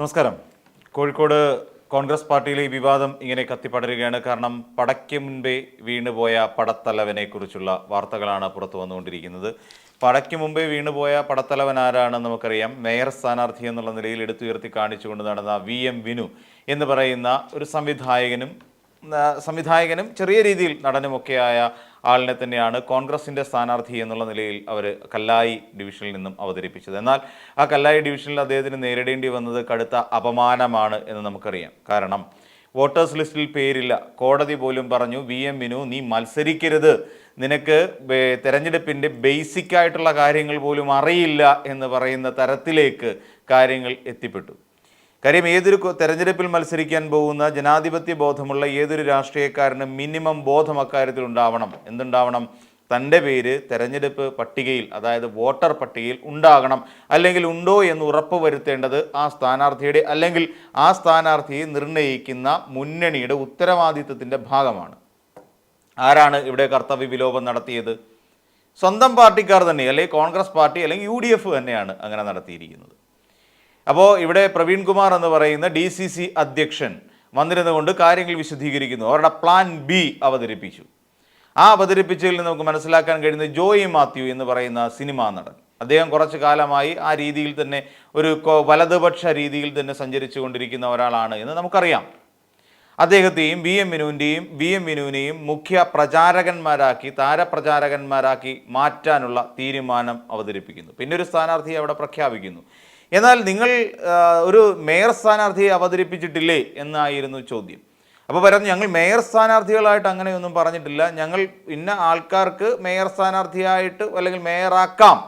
നമസ്കാരം. കോഴിക്കോട് കോൺഗ്രസ് പാർട്ടിയിലെ ഈ വിവാദം ഇങ്ങനെ കത്തിപ്പടരുകയാണ്. കാരണം പടയ്ക്ക് മുൻപേ വീണുപോയ പടത്തലവനെ കുറിച്ചുള്ള വാർത്തകളാണ് പുറത്തു വന്നുകൊണ്ടിരിക്കുന്നത്. പടയ്ക്ക് മുമ്പേ വീണുപോയ പടത്തലവൻ ആരാണെന്ന് നമുക്കറിയാം. മേയർ സ്ഥാനാർത്ഥി എന്നുള്ള നിലയിൽ എടുത്തുയർത്തി കാണിച്ചുകൊണ്ട് നടന്ന വി എം വിനു എന്ന് പറയുന്ന ഒരു സംവിധായകനും സംവിധായകനും ചെറിയ രീതിയിൽ നടനുമൊക്കെയായ ആളിനെ തന്നെയാണ് കോൺഗ്രസിന്റെ സ്ഥാനാർത്ഥി എന്നുള്ള നിലയിൽ അവർ കല്ലായി ഡിവിഷനിൽ നിന്നും അവതരിപ്പിച്ചത്. എന്നാൽ ആ കല്ലായി ഡിവിഷനിൽ അദ്ദേഹത്തിന് നേരിടേണ്ടി വന്നത് കടുത്ത അപമാനമാണ് എന്ന് നമുക്കറിയാം. കാരണം വോട്ടേഴ്സ് ലിസ്റ്റിൽ പേരില്ല. കോടതി പോലും പറഞ്ഞു വി എം വിനു നീ മത്സരിക്കരുത്. നിനക്ക് തെരഞ്ഞെടുപ്പിന്റെ ബേസിക് ആയിട്ടുള്ള കാര്യങ്ങൾ പോലും അറിയില്ല എന്ന് പറയുന്ന തരത്തിലേക്ക് കാര്യങ്ങൾ എത്തിപ്പെട്ടു. കാര്യം ഏതൊരു തെരഞ്ഞെടുപ്പിൽ മത്സരിക്കാൻ പോകുന്ന ജനാധിപത്യ ബോധമുള്ള ഏതൊരു രാഷ്ട്രീയക്കാരനും മിനിമം ബോധം അക്കാര്യത്തിൽ ഉണ്ടാവണം. എന്തുണ്ടാവണം? തന്റെ പേര് തെരഞ്ഞെടുപ്പ് പട്ടികയിൽ അതായത് വോട്ടർ പട്ടികയിൽ ഉണ്ടാകണം. അല്ലെങ്കിൽ ഉണ്ടോ എന്ന് ഉറപ്പ് വരുത്തേണ്ടത് ആ സ്ഥാനാർത്ഥിയുടെ അല്ലെങ്കിൽ ആ സ്ഥാനാർത്ഥിയെ നിർണയിക്കുന്ന മുന്നണിയുടെ ഉത്തരവാദിത്വത്തിന്റെ ഭാഗമാണ്. ആരാണ് ഇവിടെ കർത്തവ്യ വിലോപം നടത്തിയത്? സ്വന്തം പാർട്ടിക്കാർ തന്നെ അല്ലെങ്കിൽ കോൺഗ്രസ് പാർട്ടി അല്ലെങ്കിൽ യു ഡി എഫ് തന്നെയാണ് അങ്ങനെ നടത്തിയിരിക്കുന്നത്. അപ്പോൾ ഇവിടെ പ്രവീൺ കുമാർ എന്ന് പറയുന്ന ഡി സി സി അധ്യക്ഷൻ വന്നിരുന്നുകൊണ്ട് കാര്യങ്ങൾ വിശദീകരിക്കുന്നു. അവരുടെ പ്ലാൻ ബി അവതരിപ്പിച്ചു. ആ അവതരിപ്പിച്ചതിൽ നിന്ന് നമുക്ക് മനസ്സിലാക്കാൻ കഴിയുന്ന ജോയി മാത്യു എന്ന് പറയുന്ന സിനിമ നടൻ. അദ്ദേഹം കുറച്ച് കാലമായി ആ രീതിയിൽ തന്നെ ഒരു വലതുപക്ഷ രീതിയിൽ തന്നെ സഞ്ചരിച്ചു കൊണ്ടിരിക്കുന്ന ഒരാളാണ് എന്ന് നമുക്കറിയാം. അദ്ദേഹത്തെയും വി എം വിനുവിന്റെയും വി എം വിനുവിനെയും മുഖ്യ പ്രചാരകന്മാരാക്കി താരപ്രചാരകന്മാരാക്കി മാറ്റാനുള്ള തീരുമാനം അവതരിപ്പിക്കുന്നു. പിന്നെ ഒരു സ്ഥാനാർത്ഥിയെ അവിടെ പ്രഖ്യാപിക്കുന്നു. എന്നാൽ നിങ്ങൾ ഒരു മേയർ സ്ഥാനാർത്ഥിയെ അവതരിപ്പിച്ചിട്ടില്ലേ എന്നായിരുന്നു ചോദ്യം. അപ്പോൾ പറഞ്ഞു ഞങ്ങൾ മേയർ സ്ഥാനാർത്ഥികളായിട്ട് അങ്ങനെയൊന്നും പറഞ്ഞിട്ടില്ല. ഞങ്ങൾ ഇന്ന ആൾക്കാർക്ക് മേയർ സ്ഥാനാർത്ഥിയായിട്ട് അല്ലെങ്കിൽ മേയറാക്കാം.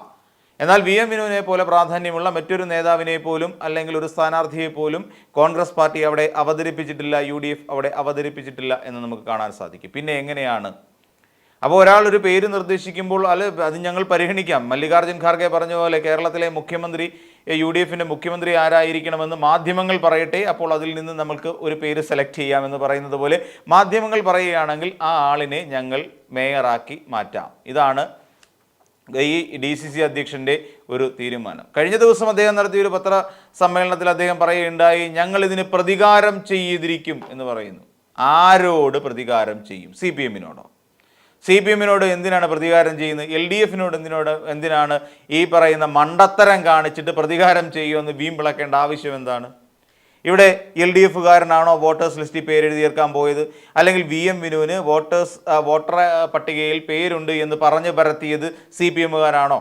എന്നാൽ വി എം വിനുവിനെ പോലെ പ്രാധാന്യമുള്ള മറ്റൊരു നേതാവിനെ പോലും അല്ലെങ്കിൽ ഒരു സ്ഥാനാർത്ഥിയെ പോലും കോൺഗ്രസ് പാർട്ടി അവിടെ അവതരിപ്പിച്ചിട്ടില്ല യു ഡി എഫ് അവിടെ അവതരിപ്പിച്ചിട്ടില്ല എന്ന് നമുക്ക് കാണാൻ സാധിക്കും. പിന്നെ എങ്ങനെയാണ്? അപ്പോൾ ഒരാൾ ഒരു പേര് നിർദ്ദേശിക്കുമ്പോൾ അല്ല അത് ഞങ്ങൾ പരിഗണിക്കാം. മല്ലികാർജുൻ ഖാർഗെ പറഞ്ഞ പോലെ കേരളത്തിലെ മുഖ്യമന്ത്രി യു ഡി എഫിന്റെ മുഖ്യമന്ത്രി ആരായിരിക്കണമെന്ന് മാധ്യമങ്ങൾ പറയട്ടെ. അപ്പോൾ അതിൽ നിന്ന് നമുക്ക് ഒരു പേര് സെലക്ട് ചെയ്യാമെന്ന് പറയുന്നത് പോലെ മാധ്യമങ്ങൾ പറയുകയാണെങ്കിൽ ആ ആളിനെ ഞങ്ങൾ മേയറാക്കി മാറ്റാം. ഇതാണ് ഈ ഡി സി സി അധ്യക്ഷന്റെ ഒരു തീരുമാനം. കഴിഞ്ഞ ദിവസം അദ്ദേഹം നടത്തിയ ഒരു പത്ര സമ്മേളനത്തിൽ അദ്ദേഹം പറയുകയുണ്ടായി ഞങ്ങൾ ഇതിന് പ്രതികാരം ചെയ്തിരിക്കും എന്ന് പറയുന്നു. ആരോട് പ്രതികാരം ചെയ്യും? സി പി എമ്മിനോടോ? സി പി എമ്മിനോട് എന്തിനാണ് പ്രതികാരം ചെയ്യുന്നത്? എൽ ഡി എഫിനോട് എന്തിനോട് എന്തിനാണ് ഈ പറയുന്ന മണ്ടത്തരം കാണിച്ചിട്ട് പ്രതികാരം ചെയ്യുമെന്ന് വീമ്പിളക്കേണ്ട ആവശ്യം എന്താണ്? ഇവിടെ എൽ ഡി എഫുകാരനാണോ വോട്ടേഴ്സ് ലിസ്റ്റിൽ പേരെഴുതി ചേർക്കാൻ പോയത്? അല്ലെങ്കിൽ വി എം വിനുവിന് വോട്ടേഴ്സ് വോട്ടർ പട്ടികയിൽ പേരുണ്ട് എന്ന് പറഞ്ഞു പരത്തിയത് സി പി എമ്മുകാരാണോ?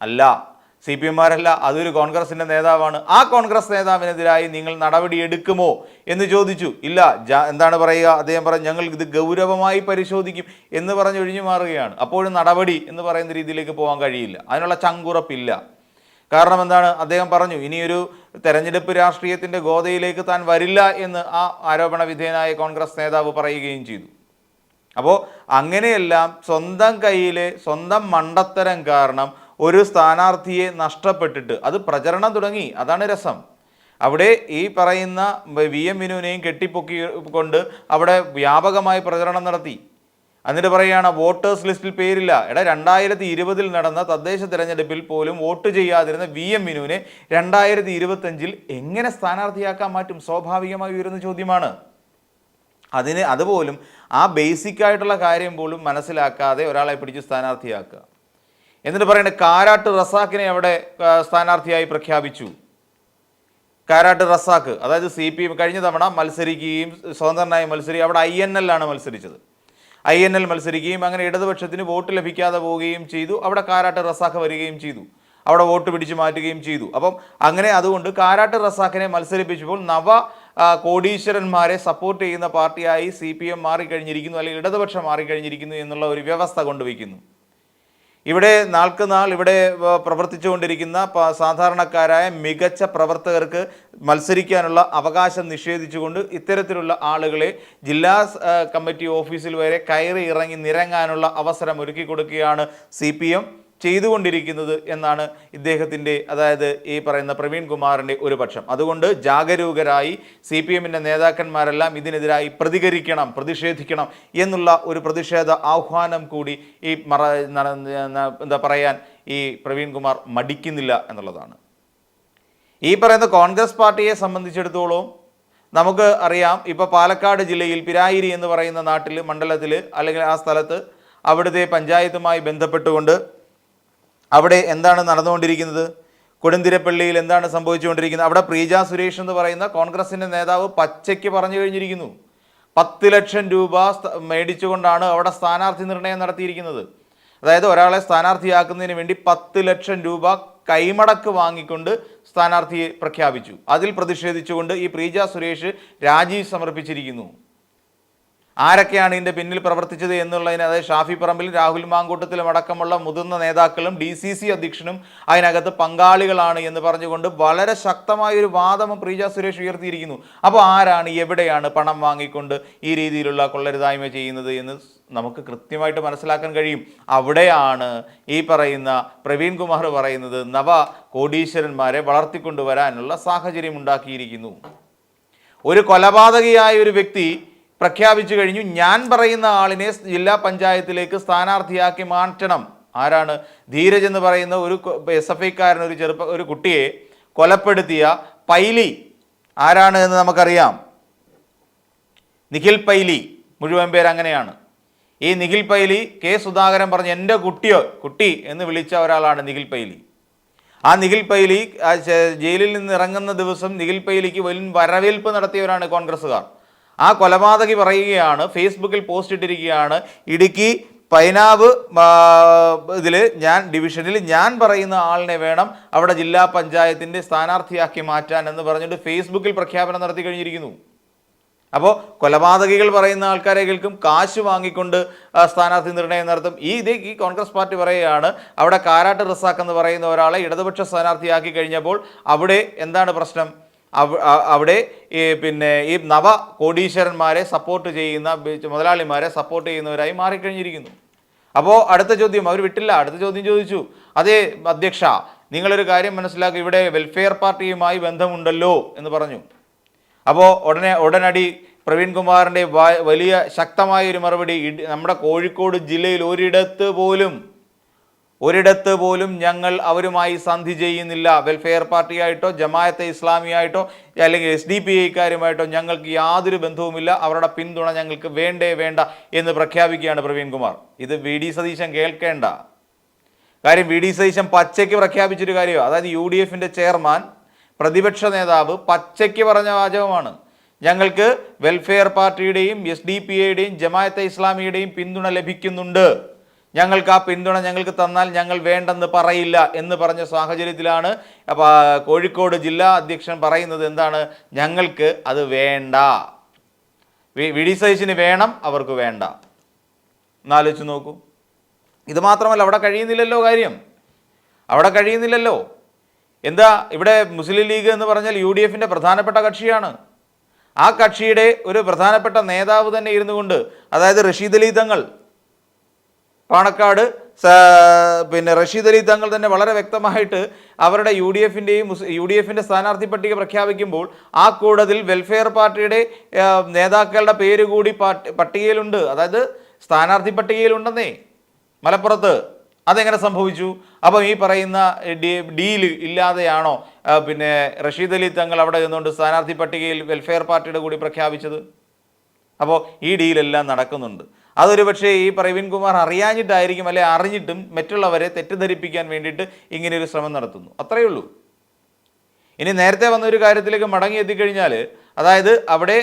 അല്ല. സി പി എമ്മാരല്ല അതൊരു കോൺഗ്രസിന്റെ നേതാവാണ്. ആ കോൺഗ്രസ് നേതാവിനെതിരായി നിങ്ങൾ നടപടി എടുക്കുമോ എന്ന് ചോദിച്ചു. ഇല്ല എന്താണ് പറയുക? അദ്ദേഹം പറഞ്ഞു ഞങ്ങൾ ഇത് ഗൗരവമായി പരിശോധിക്കും എന്ന് പറഞ്ഞ് ഒഴിഞ്ഞു മാറുകയാണ്. അപ്പോഴും നടപടി എന്ന് പറയുന്ന രീതിയിലേക്ക് പോകാൻ കഴിയില്ല. അതിനുള്ള ചങ്കുറപ്പില്ല. കാരണം എന്താണ്? അദ്ദേഹം പറഞ്ഞു ഇനിയൊരു തെരഞ്ഞെടുപ്പ് രാഷ്ട്രീയത്തിന്റെ ഗോതയിലേക്ക് താൻ വരില്ല എന്ന് ആ ആരോപണ വിധേയനായ കോൺഗ്രസ് നേതാവ് പറയുകയും ചെയ്തു. അപ്പോൾ അങ്ങനെയെല്ലാം സ്വന്തം കയ്യിലെ സ്വന്തം മണ്ടത്തരം കാരണം ഒരു സ്ഥാനാർത്ഥിയെ നഷ്ടപ്പെട്ടിട്ട് അത് പ്രചരണം തുടങ്ങി. അതാണ് രസം. അവിടെ ഈ പറയുന്ന വി എം വിനുവിനെയും കെട്ടിപ്പൊക്കി കൊണ്ട് അവിടെ വ്യാപകമായി പ്രചരണം നടത്തി. എന്നിട്ട് പറയുകയാണ് വോട്ടേഴ്സ് ലിസ്റ്റിൽ പേരില്ല. എടാ രണ്ടായിരത്തി ഇരുപതിൽ നടന്ന തദ്ദേശ തിരഞ്ഞെടുപ്പിൽ പോലും വോട്ട് ചെയ്യാതിരുന്ന വി എം വിനുവിനെ രണ്ടായിരത്തി ഇരുപത്തഞ്ചിൽ എങ്ങനെ സ്ഥാനാർത്ഥിയാക്കാൻ മാറ്റും? സ്വാഭാവികമായി ഉയരുന്ന ചോദ്യമാണ്. അതിന് അതുപോലും ആ ബേസിക് ആയിട്ടുള്ള കാര്യം പോലും മനസ്സിലാക്കാതെ ഒരാളെ പിടിച്ച് സ്ഥാനാർത്ഥിയാക്കുക. എന്നിട്ട് പറയുന്നത് കാരാട്ട് റസാക്കിനെ അവിടെ സ്ഥാനാർത്ഥിയായി പ്രഖ്യാപിച്ചു. കാരാട്ട് റസാക്ക് അതായത് സി പി എം കഴിഞ്ഞ തവണ മത്സരിക്കുകയും സ്വതന്ത്രനായി മത്സരിക്കുകയും അവിടെ ഐ എൻ എല്ലാണ് മത്സരിച്ചത്. ഐ എൻ എൽ മത്സരിക്കുകയും അങ്ങനെ ഇടതുപക്ഷത്തിന് വോട്ട് ലഭിക്കാതെ പോവുകയും ചെയ്തു. അവിടെ കാരാട്ട് റസാക്ക് വരികയും ചെയ്തു. അവിടെ വോട്ട് പിടിച്ചു മാറ്റുകയും ചെയ്തു. അപ്പം അങ്ങനെ അതുകൊണ്ട് കാരാട്ട് റസാക്കിനെ മത്സരിപ്പിച്ചപ്പോൾ നവ കോടീശ്വരന്മാരെ സപ്പോർട്ട് ചെയ്യുന്ന പാർട്ടിയായി സി പി എം മാറിക്കഴിഞ്ഞിരിക്കുന്നു അല്ലെങ്കിൽ ഇടതുപക്ഷം മാറിക്കഴിഞ്ഞിരിക്കുന്നു എന്നുള്ള ഒരു വ്യവസ്ഥ കൊണ്ടുവയ്ക്കുന്നു. ഇവിടെ നാൾക്ക് നാൾ ഇവിടെ പ്രവർത്തിച്ചുകൊണ്ടിരിക്കുന്ന സാധാരണക്കാരായ മികച്ച പ്രവർത്തകർക്ക് മത്സരിക്കാനുള്ള അവകാശം നിഷേധിച്ചുകൊണ്ട് ഇത്തരത്തിലുള്ള ആളുകളെ ജില്ലാ കമ്മിറ്റി ഓഫീസിൽ വരെ കയറി ഇറങ്ങി നിരങ്ങാനുള്ള അവസരം ഒരുക്കി കൊടുക്കുകയാണ് സി ചെയ്തുകൊണ്ടിരിക്കുന്നത് എന്നാണ് ഇദ്ദേഹത്തിന്റെ അതായത് ഈ പറയുന്ന പ്രവീൺ കുമാറിന്റെ ഒരു പക്ഷം. അതുകൊണ്ട് ജാഗരൂകരായി സി പി എമ്മിന്റെ നേതാക്കന്മാരെല്ലാം ഇതിനെതിരായി പ്രതികരിക്കണം പ്രതിഷേധിക്കണം എന്നുള്ള ഒരു പ്രതിഷേധ ആഹ്വാനം കൂടി ഈ മറ എന്താ പറയാൻ ഈ പ്രവീൺ കുമാർ മടിക്കുന്നില്ല എന്നുള്ളതാണ്. ഈ പറയുന്ന കോൺഗ്രസ് പാർട്ടിയെ സംബന്ധിച്ചിടത്തോളം നമുക്ക് അറിയാം ഇപ്പോൾ പാലക്കാട് ജില്ലയിൽ പിരായിരി എന്ന് പറയുന്ന നാട്ടിൽ മണ്ഡലത്തിൽ അല്ലെങ്കിൽ ആ സ്ഥലത്ത് അവിടുത്തെ പഞ്ചായത്തുമായി ബന്ധപ്പെട്ടുകൊണ്ട് അവിടെ എന്താണ് നടന്നുകൊണ്ടിരിക്കുന്നത്? കൊടുന്തിരപ്പള്ളിയിൽ എന്താണ് സംഭവിച്ചുകൊണ്ടിരിക്കുന്നത്? അവിടെ പ്രീജ സുരേഷ് എന്ന് പറയുന്ന കോൺഗ്രസിന്റെ നേതാവ് പച്ചയ്ക്ക് പറഞ്ഞു കഴിഞ്ഞിരിക്കുന്നു. പത്ത് ലക്ഷം രൂപ മേടിച്ചുകൊണ്ടാണ് അവിടെ സ്ഥാനാർത്ഥി നിർണയം നടത്തിയിരിക്കുന്നത്. അതായത് ഒരാളെ സ്ഥാനാർത്ഥിയാക്കുന്നതിന് വേണ്ടി പത്ത് ലക്ഷം രൂപ കൈമടക്ക് വാങ്ങിക്കൊണ്ട് സ്ഥാനാർത്ഥിയെ പ്രഖ്യാപിച്ചു. അതിൽ പ്രതിഷേധിച്ചുകൊണ്ട് ഈ പ്രീജ സുരേഷ് രാജി സമർപ്പിച്ചിരിക്കുന്നു. ആരൊക്കെയാണ് ഇതിന്റെ പിന്നിൽ പ്രവർത്തിച്ചത് എന്നുള്ളതിന് അതായത് ഷാഫി പറമ്പിൽ രാഹുൽ മാങ്കൂട്ടത്തിലും അടക്കമുള്ള മുതിർന്ന നേതാക്കളും ഡി സി സി അധ്യക്ഷനും അതിനകത്ത് പങ്കാളികളാണ് എന്ന് പറഞ്ഞുകൊണ്ട് വളരെ ശക്തമായൊരു വാദം പ്രീജ സുരേഷ് ഉയർത്തിയിരിക്കുന്നു. അപ്പോൾ ആരാണ് എവിടെയാണ് പണം വാങ്ങിക്കൊണ്ട് ഈ രീതിയിലുള്ള കൊള്ളരുതായ്മ ചെയ്യുന്നത് എന്ന് നമുക്ക് കൃത്യമായിട്ട് മനസ്സിലാക്കാൻ കഴിയും. അവിടെയാണ് ഈ പറയുന്ന പ്രവീൺ കുമാർ പറയുന്നത് നവ കോടീശ്വരന്മാരെ വളർത്തിക്കൊണ്ടുവരാനുള്ള സാഹചര്യം ഉണ്ടാക്കിയിരിക്കുന്നു. ഒരു കൊലപാതകിയായ ഒരു വ്യക്തി പ്രഖ്യാപിച്ചു കഴിഞ്ഞു. ഞാൻ പറയുന്ന ആളിനെ ജില്ലാ പഞ്ചായത്തിലേക്ക് സ്ഥാനാർത്ഥിയാക്കി മാറ്റണം. ആരാണ്? ധീരജ് എന്ന് പറയുന്ന ഒരു എസ് എഫ് ഐക്കാരൻ ഒരു ചെറുപ്പ ഒരു കുട്ടിയെ കൊലപ്പെടുത്തിയ പൈലി. ആരാണ് എന്ന് നമുക്കറിയാം. നിഖിൽ പൈലി. മുഴുവൻ പേര് അങ്ങനെയാണ്. ഈ നിഖിൽ പൈലി കെ സുധാകരൻ പറഞ്ഞ എന്റെ കുട്ടിയോ കുട്ടി എന്ന് വിളിച്ച ഒരാളാണ് നിഖിൽ പൈലി. ആ നിഖിൽ പൈലി ജയിലിൽ നിന്ന് ഇറങ്ങുന്ന ദിവസം നിഖിൽ പൈലിക്ക് വലിയ വരവേൽപ്പ് നടത്തിയവരാണ് കോൺഗ്രസ്സുകാർ. ആ കൊലപാതകി പറയുകയാണ് ഫേസ്ബുക്കിൽ പോസ്റ്റ് ഇട്ടിരിക്കുകയാണ് ഇടുക്കി പൈനാവ് ഇതിൽ ഞാൻ ഡിവിഷനിൽ ഞാൻ പറയുന്ന ആളിനെ വേണം അവിടെ ജില്ലാ പഞ്ചായത്തിന്റെ സ്ഥാനാർത്ഥിയാക്കി മാറ്റാൻ എന്ന് പറഞ്ഞിട്ട് ഫേസ്ബുക്കിൽ പ്രഖ്യാപനം നടത്തി കഴിഞ്ഞിരിക്കുന്നു. അപ്പോൾ കൊലപാതകികൾ പറയുന്ന ആൾക്കാരെ കേൾക്കും കാശ് വാങ്ങിക്കൊണ്ട് സ്ഥാനാർത്ഥി നിർണയം നടത്തും. ഈ ഇത് ഈ കോൺഗ്രസ് പാർട്ടി പറയുകയാണ് അവിടെ കാരാട്ട് റസാഖ് എന്ന് പറയുന്ന ഒരാളെ ഇടതുപക്ഷ സ്ഥാനാർത്ഥിയാക്കി കഴിഞ്ഞപ്പോൾ അവിടെ എന്താണ് പ്രശ്നം? അവിടെ ഈ പിന്നെ ഈ നവ കോടീശ്വരന്മാരെ സപ്പോർട്ട് ചെയ്യുന്ന മുതലാളിമാരെ സപ്പോർട്ട് ചെയ്യുന്നവരായി മാറിക്കഴിഞ്ഞിരിക്കുന്നു. അപ്പോൾ അടുത്ത ചോദ്യം അവർ വിട്ടില്ല. അടുത്ത ചോദ്യം ചോദിച്ചു അതേ അധ്യക്ഷ നിങ്ങളൊരു കാര്യം മനസ്സിലാക്കി. ഇവിടെ വെൽഫെയർ പാർട്ടിയുമായി ബന്ധമുണ്ടല്ലോ എന്ന് പറഞ്ഞു. അപ്പോൾ ഉടനെ ഉടനടി പ്രവീൺകുമാറിന്റെ വലിയ ശക്തമായ ഒരു മറുപടി നമ്മുടെ കോഴിക്കോട് ജില്ലയിൽ ഒരിടത്ത് പോലും ഒരിടത്ത് പോലും ഞങ്ങൾ അവരുമായി സന്ധി ചെയ്യുന്നില്ല. വെൽഫെയർ പാർട്ടിയായിട്ടോ ജമായത്തെ ഇസ്ലാമിയായിട്ടോ അല്ലെങ്കിൽ എസ് ഡി പി ഐക്കാരുമായിട്ടോ ഞങ്ങൾക്ക് യാതൊരു ബന്ധവുമില്ല. അവരുടെ പിന്തുണ ഞങ്ങൾക്ക് വേണ്ടേ വേണ്ട എന്ന് പ്രഖ്യാപിക്കുകയാണ് പ്രവീൺ കുമാർ. ഇത് വി ഡി സതീശൻ കേൾക്കേണ്ട. കാര്യം വി ഡി സതീശൻ പച്ചയ്ക്ക് പ്രഖ്യാപിച്ചൊരു കാര്യമാണ് അതായത് യു ഡി എഫിന്റെ ചെയർമാൻ പ്രതിപക്ഷ നേതാവ് പച്ചയ്ക്ക് പറഞ്ഞ വാചകമാണ്. ഞങ്ങൾക്ക് വെൽഫെയർ പാർട്ടിയുടെയും എസ് ഡി പി ഐയുടെയും ജമായത്തെ ഇസ്ലാമിയുടെയും പിന്തുണ ലഭിക്കുന്നുണ്ട്. ഞങ്ങൾക്ക് ആ പിന്തുണ ഞങ്ങൾക്ക് തന്നാൽ ഞങ്ങൾ വേണ്ടെന്ന് പറയില്ല എന്ന് പറഞ്ഞ സാഹചര്യത്തിലാണ് അപ്പോൾ കോഴിക്കോട് ജില്ലാ അധ്യക്ഷൻ പറയുന്നത് എന്താണ്? ഞങ്ങൾക്ക് അത് വേണ്ട. വി- ഡി വേണം അവർക്ക് വേണ്ട. എന്നാലോചിച്ച് നോക്കൂ. ഇത് മാത്രമല്ല അവിടെ കഴിയുന്നില്ലല്ലോ കാര്യം. അവിടെ കഴിയുന്നില്ലല്ലോ. എന്താ ഇവിടെ മുസ്ലിം ലീഗ് എന്ന് പറഞ്ഞാൽ യു ഡി എഫിന്റെ പ്രധാനപ്പെട്ട കക്ഷിയാണ്. ആ കക്ഷിയുടെ ഒരു പ്രധാനപ്പെട്ട നേതാവ് തന്നെ ഇരുന്നുകൊണ്ട് അതായത് റഷീദ് അലി തങ്ങൾ പാണക്കാട് പിന്നെ റഷീദ് അലി തങ്ങൾ തന്നെ വളരെ വ്യക്തമായിട്ട് അവരുടെ യു ഡി എഫിന്റെയും യു ഡി എഫിന്റെ സ്ഥാനാർത്ഥി പട്ടിക പ്രഖ്യാപിക്കുമ്പോൾ ആ കൂടതിൽ വെൽഫെയർ പാർട്ടിയുടെ നേതാക്കളുടെ പേര് കൂടി പട്ടികയിലുണ്ട്. അതായത് സ്ഥാനാർത്ഥി പട്ടികയിലുണ്ടെന്നേ മലപ്പുറത്ത്. അതെങ്ങനെ സംഭവിച്ചു? അപ്പം ഈ പറയുന്ന ഡീൽ ഇല്ലാതെയാണോ പിന്നെ റഷീദ് അലി തങ്ങൾ അവിടെ നിന്നുകൊണ്ട് സ്ഥാനാർത്ഥി പട്ടികയിൽ വെൽഫെയർ പാർട്ടിയുടെ കൂടി പ്രഖ്യാപിച്ചത്? അപ്പോൾ ഈ ഡീലെല്ലാം നടക്കുന്നുണ്ട്. അതൊരു പക്ഷേ ഈ പ്രവീൺ കുമാർ അറിയാഞ്ഞിട്ടായിരിക്കും അല്ലെ അറിഞ്ഞിട്ടും മറ്റുള്ളവരെ തെറ്റിദ്ധരിപ്പിക്കാൻ വേണ്ടിയിട്ട് ഇങ്ങനെയൊരു ശ്രമം നടത്തുന്നു. അത്രയേ ഉള്ളൂ. ഇനി നേരത്തെ വന്ന ഒരു കാര്യത്തിലേക്ക് മടങ്ങി എത്തിക്കഴിഞ്ഞാൽ അതായത് അവിടെ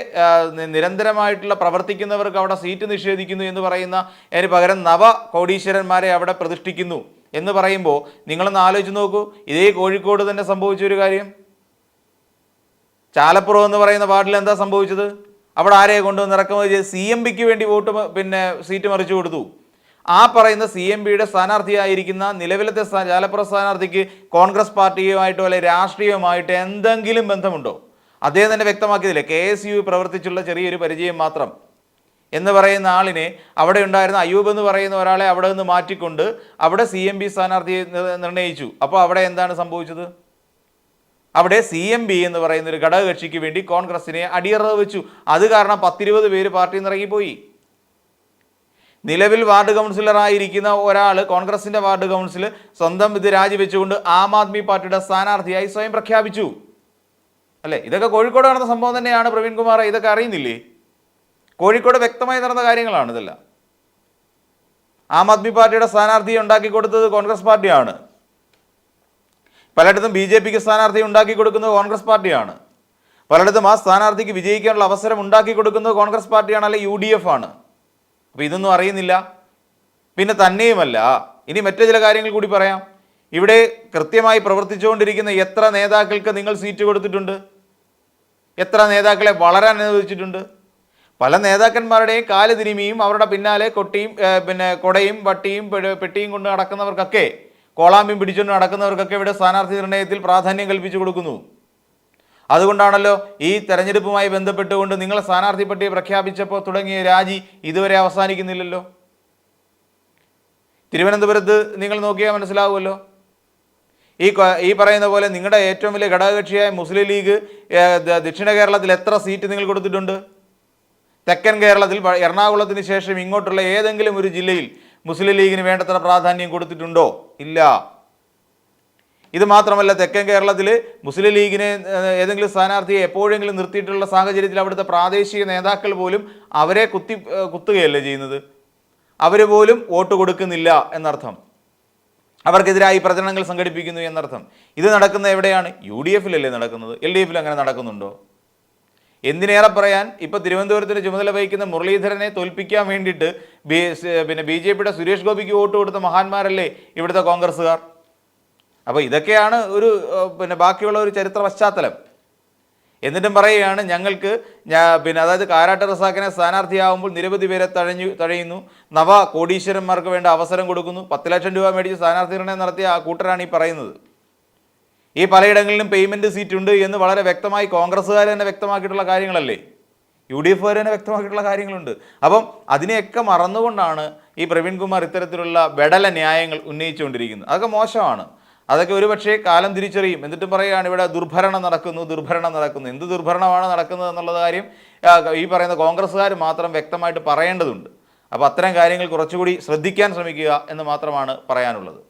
നിരന്തരമായിട്ടുള്ള പ്രവർത്തിക്കുന്നവർക്ക് അവിടെ സീറ്റ് നിഷേധിക്കുന്നു എന്ന് പറയുന്ന അതിന് പകരം നവ കോടീശ്വരന്മാരെ അവിടെ പ്രതിഷ്ഠിക്കുന്നു എന്ന് പറയുമ്പോൾ നിങ്ങളൊന്ന് ആലോചിച്ച് നോക്കൂ. ഇതേ കോഴിക്കോട് തന്നെ സംഭവിച്ച ഒരു കാര്യം. ചാലപ്പുറം എന്ന് പറയുന്ന വാർഡിൽ എന്താ സംഭവിച്ചത്? അവിടെ ആരെ കൊണ്ടുവന്ന് ഇറക്കുമതി ചെയ്ത് സി എം പിക്ക് വേണ്ടി വോട്ട് പിന്നെ സീറ്റ് മറിച്ചു കൊടുത്തു. ആ പറയുന്ന സി എം പിയുടെ സ്ഥാനാർത്ഥിയായിരിക്കുന്ന നിലവിലത്തെ ജാലപ്പുറ സ്ഥാനാർത്ഥിക്ക് കോൺഗ്രസ് പാർട്ടിയുമായിട്ടോ അല്ലെ രാഷ്ട്രീയമായിട്ട് എന്തെങ്കിലും ബന്ധമുണ്ടോ? അദ്ദേഹം തന്നെ വ്യക്തമാക്കിയതില്ലേ കെ എസ് യു പ്രവർത്തിച്ചുള്ള ചെറിയൊരു പരിചയം മാത്രം. എന്ന് പറയുന്ന ആളിനെ അവിടെ ഉണ്ടായിരുന്ന അയ്യൂബ് എന്ന് പറയുന്ന ഒരാളെ അവിടെ നിന്ന് മാറ്റിക്കൊണ്ട് അവിടെ സി എം പി സ്ഥാനാർത്ഥിയെ നിർ- നിർണയിച്ചു. അപ്പോൾ അവിടെ എന്താണ് സംഭവിച്ചത്? അവിടെ സി എം ബി എന്ന് പറയുന്ന ഒരു ഘടകകക്ഷിക്ക് വേണ്ടി കോൺഗ്രസിനെ അടിയറവ് വെച്ചു അത് കാരണം പത്തിരുപത് പേര് പാർട്ടിയിൽ നിന്ന് ഇറങ്ങിപ്പോയി. നിലവിൽ വാർഡ് കൗൺസിലറായിരിക്കുന്ന ഒരാൾ കോൺഗ്രസിന്റെ വാർഡ് കൗൺസിൽ സ്വന്തം ഇത് രാജിവെച്ചുകൊണ്ട് ആം ആദ്മി പാർട്ടിയുടെ സ്ഥാനാർത്ഥിയായി സ്വയം പ്രഖ്യാപിച്ചു. അല്ലേ? ഇതൊക്കെ കോഴിക്കോട് നടന്ന സംഭവം തന്നെയാണ് പ്രവീൺ കുമാർ ഇതൊക്കെ അറിയുന്നില്ലേ? കോഴിക്കോട് വ്യക്തമായി നടന്ന കാര്യങ്ങളാണ് ഇതെല്ലാം. ആം ആദ്മി പാർട്ടിയുടെ സ്ഥാനാർത്ഥിയെ ഉണ്ടാക്കി കൊടുത്തത് കോൺഗ്രസ് പാർട്ടിയാണ്. പലയിടത്തും ബി ജെ പിക്ക് സ്ഥാനാർത്ഥി ഉണ്ടാക്കി കൊടുക്കുന്നത് കോൺഗ്രസ് പാർട്ടിയാണ്. പലയിടത്തും ആ സ്ഥാനാർത്ഥിക്ക് വിജയിക്കാനുള്ള അവസരം ഉണ്ടാക്കി കൊടുക്കുന്നത് കോൺഗ്രസ് പാർട്ടിയാണ് അല്ലെ യു ഡി എഫ് ആണ്. അപ്പോൾ ഇതൊന്നും അറിയുന്നില്ല. പിന്നെ തന്നെയുമല്ല ഇനി മറ്റു ചില കാര്യങ്ങൾ കൂടി പറയാം. ഇവിടെ കൃത്യമായി പ്രവർത്തിച്ചുകൊണ്ടിരിക്കുന്ന എത്ര നേതാക്കൾക്ക് നിങ്ങൾ സീറ്റ് കൊടുത്തിട്ടുണ്ട്? എത്ര നേതാക്കളെ വളരാൻ അനുവദിച്ചിട്ടുണ്ട്? പല നേതാക്കന്മാരുടെയും കാൽ തിരുമിയും അവരുടെ പിന്നാലെ കൊട്ടിയും പിന്നെ കൊടയും വട്ടിയും പെട്ടിയും കൊണ്ട് നടക്കുന്നവർക്കൊക്കെ കോളാമ്പിയും പിടിച്ചുകൊണ്ട് നടക്കുന്നവർക്കൊക്കെ ഇവിടെ സ്ഥാനാർത്ഥി നിർണയത്തിൽ പ്രാധാന്യം കൽപ്പിച്ചു കൊടുക്കുന്നു. അതുകൊണ്ടാണല്ലോ ഈ തെരഞ്ഞെടുപ്പുമായി ബന്ധപ്പെട്ടുകൊണ്ട് നിങ്ങൾ സ്ഥാനാർത്ഥി പട്ടിക പ്രഖ്യാപിച്ചപ്പോൾ തുടങ്ങിയ രാജി ഇതുവരെ അവസാനിക്കുന്നില്ലല്ലോ. തിരുവനന്തപുരത്ത് നിങ്ങൾ നോക്കിയാൽ മനസ്സിലാവുമല്ലോ. ഈ ഈ പറയുന്ന പോലെ നിങ്ങളുടെ ഏറ്റവും വലിയ ഘടകകക്ഷിയായ മുസ്ലിം ലീഗ് ദക്ഷിണ കേരളത്തിൽ എത്ര സീറ്റ് നിങ്ങൾ കൊടുത്തിട്ടുണ്ട്? തെക്കൻ കേരളത്തിൽ എറണാകുളത്തിന് ശേഷം ഇങ്ങോട്ടുള്ള ഏതെങ്കിലും ഒരു ജില്ലയിൽ മുസ്ലിം ലീഗിന് വേണ്ടത്ര പ്രാധാന്യം കൊടുത്തിട്ടുണ്ടോ? ഇല്ല. ഇത് മാത്രമല്ല തെക്കൻ കേരളത്തിൽ മുസ്ലിം ലീഗിനെ ഏതെങ്കിലും സ്ഥാനാർത്ഥിയെ എപ്പോഴെങ്കിലും നിർത്തിയിട്ടുള്ള സാഹചര്യത്തിൽ അവിടുത്തെ പ്രാദേശിക നേതാക്കൾ പോലും അവരെ കുത്തി കുത്തുകയല്ല ചെയ്യുന്നത്? അവർ പോലും വോട്ട് കൊടുക്കുന്നില്ല എന്നർത്ഥം. അവർക്കെതിരായി പ്രചരണങ്ങൾ സംഘടിപ്പിക്കുന്നു എന്നർത്ഥം. ഇത് നടക്കുന്ന എവിടെയാണ്? യു ഡി എഫിലല്ലേ നടക്കുന്നത്? എൽ ഡി എഫിൽ അങ്ങനെ നടക്കുന്നുണ്ടോ? എന്തിനേറെ പറയാൻ? ഇപ്പൊ തിരുവനന്തപുരത്തിന് ചുമതല വഹിക്കുന്ന മുരളീധരനെ തോൽപ്പിക്കാൻ വേണ്ടിയിട്ട് ബി പിന്നെ ബി ജെ പിയുടെ സുരേഷ് ഗോപിക്ക് വോട്ട് കൊടുത്ത മഹാന്മാരല്ലേ ഇവിടുത്തെ കോൺഗ്രസ്സുകാർ? അപ്പോൾ ഇതൊക്കെയാണ് ഒരു പിന്നെ ബാക്കിയുള്ള ഒരു ചരിത്ര പശ്ചാത്തലം. എന്നിട്ടും പറയുകയാണ് ഞങ്ങൾക്ക് പിന്നെ അതായത് കാരാട്ട് റസാക്കിനെ സ്ഥാനാർത്ഥിയാവുമ്പോൾ നിരവധി പേരെ തഴഞ്ഞു തഴയുന്നു. നവ കോടീശ്വരന്മാർക്ക് വേണ്ട അവസരം കൊടുക്കുന്നു. പത്ത് ലക്ഷം രൂപ മേടിച്ച് സ്ഥാനാർത്ഥി നിർണയം നടത്തിയ ആ കൂട്ടരാണ് ഈ പറയുന്നത്. ഈ പലയിടങ്ങളിലും പേയ്മെന്റ് സീറ്റ് ഉണ്ട് എന്ന് വളരെ വ്യക്തമായി കോൺഗ്രസ്സുകാർ തന്നെ വ്യക്തമാക്കിയിട്ടുള്ള കാര്യങ്ങളല്ലേ? യു ഡി എഫുകാർ തന്നെ വ്യക്തമാക്കിയിട്ടുള്ള കാര്യങ്ങളുണ്ട്. അപ്പം അതിനെയൊക്കെ മറന്നുകൊണ്ടാണ് ഈ പ്രവീൺകുമാർ ഇത്തരത്തിലുള്ള വെടല ന്യായങ്ങൾ ഉന്നയിച്ചുകൊണ്ടിരിക്കുന്നത്. അതൊക്കെ മോശമാണ്. അതൊക്കെ ഒരുപക്ഷേ കാലം തിരിച്ചറിയും. എന്നിട്ട് പറയുകയാണ് ഇവിടെ ദുർഭരണം നടക്കുന്നു ദുർഭരണം നടക്കുന്നു. എന്ത് ദുർഭരണമാണ് നടക്കുന്നത് എന്നുള്ളത് കാര്യം ഈ പറയുന്ന കോൺഗ്രസ്സുകാർ മാത്രം വ്യക്തമായിട്ട് പറയേണ്ടതുണ്ട്. അപ്പോൾ അത്തരം കാര്യങ്ങൾ കുറച്ചുകൂടി ശ്രദ്ധിക്കാൻ ശ്രമിക്കുക എന്ന് മാത്രമാണ് പറയാനുള്ളത്.